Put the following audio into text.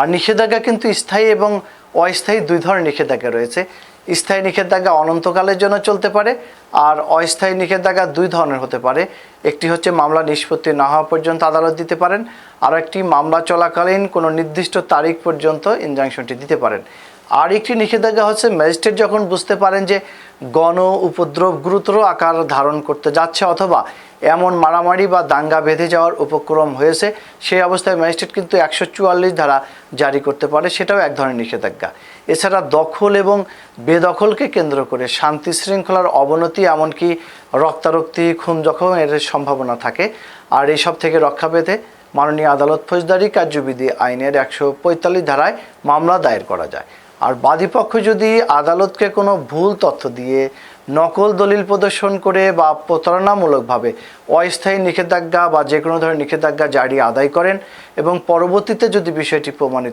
আর নিষেধাজ্ঞা কিন্তু স্থায়ী এবং অস্থায়ী দুই ধরনের নিষেধাজ্ঞা রয়েছে। স্থায়ী নিষেধাজ্ঞা অনন্তকালের জন্য চলতে পারে আর অস্থায়ী নিষেধাজ্ঞা দুই ধরনের হতে পারে। একটি হচ্ছে মামলা নিষ্পত্তি না হওয়া পর্যন্ত আদালত দিতে পারেন। আর একটি, মামলা চলাকালীন কোনো নির্দিষ্ট তারিখ পর্যন্ত ইনজাংশনটি দিতে পারেন। আর একটি নিষেধাজ্ঞা হচ্ছে ম্যাজিস্ট্রেট যখন বুঝতে পারেন যে গণ উপদ্রব গুরুতর আকার ধারণ করতে যাচ্ছে অথবা এমন মারামারি বা দাঙ্গা বেঁধে যাওয়ার উপক্রম হয়েছে সেই অবস্থায় ম্যাজিস্ট্রেট কিন্তু একশো চুয়াল্লিশ ধারা জারি করতে পারে, সেটাও এক ধরনের নিষেধাজ্ঞা। এছাড়া দখল এবং বেদখলকে কেন্দ্র করে শান্তি শৃঙ্খলার অবনতি এমনকি রক্তারক্তি, খুন জখম এর সম্ভাবনা থাকে। আর এইসব থেকে রক্ষা পেতে মাননীয় আদালত ফৌজদারি কার্যবিধি আইনের একশো পঁয়তাল্লিশ ধারায় মামলা দায়ের করা যায়। আর বাদীপক্ষ যদি আদালতকে কোনো ভুল তথ্য দিয়ে নকল দলিল প্রদর্শন করে বা প্রতারণামূলকভাবে অস্থায়ী নিষেধাজ্ঞা বা যে কোনো ধরনের নিষেধাজ্ঞা জারি আদায় করেন এবং পরবর্তীতে যদি বিষয়টি প্রমাণিত